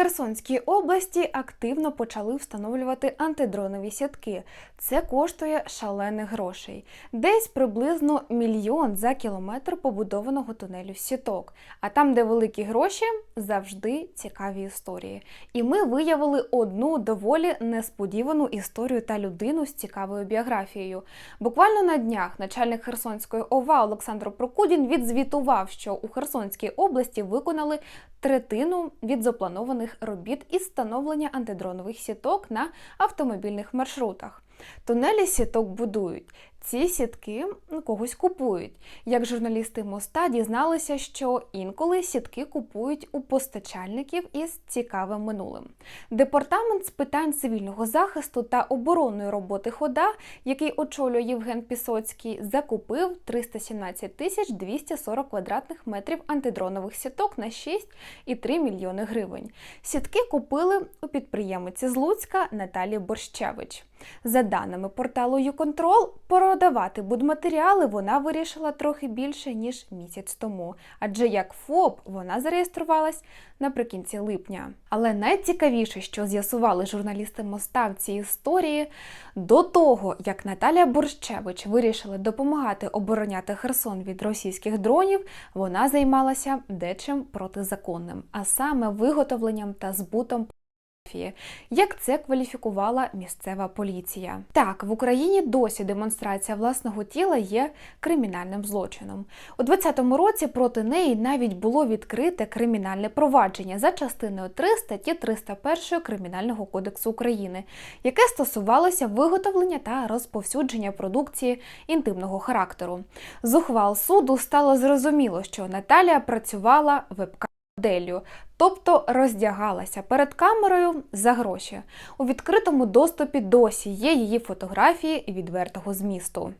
Херсонській області активно почали встановлювати антидронові сітки. Це коштує шалених грошей. Десь приблизно мільйон за кілометр побудованого тунелю сіток. А там, де великі гроші, завжди цікаві історії. І ми виявили одну доволі несподівану історію та людину з цікавою біографією. Буквально на днях начальник Херсонської ОВА Олександр Прокудін відзвітував, що у Херсонській області виконали третину від запланованих робіт із встановлення антидронових сіток на автомобільних маршрутах. Тунелі сіток будують. Ці сітки ну, когось купують. Як журналісти моста дізналися, що інколи сітки купують у постачальників із цікавим минулим. Департамент з питань цивільного захисту та оборонної роботи хода, який очолює Євген Пісоцький, закупив 317 тисяч 240 квадратних метрів антидронових сіток на 6,3 мільйони гривень. Сітки купили у підприємиці з Луцька Наталі Борщевич. За даними порталу «Юконтрол», продавати будматеріали вона вирішила трохи більше ніж місяць тому, адже як ФОП вона зареєструвалась наприкінці липня. Але найцікавіше, що з'ясували журналісти моста цій історії, до того як Наталія Борщевич вирішила допомагати обороняти Херсон від російських дронів, вона займалася дечим протизаконним, а саме виготовленням та збутом як це кваліфікувала місцева поліція. Так, в Україні досі демонстрація власного тіла є кримінальним злочином. У 2020 році проти неї навіть було відкрите кримінальне провадження за частиною 3 статті 301 Кримінального кодексу України, яке стосувалося виготовлення та розповсюдження продукції інтимного характеру. З ухвал суду стало зрозуміло, що Наталія працювала вебка моделлю, тобто роздягалася перед камерою за гроші. У відкритому доступі досі є її фотографії відвертого змісту.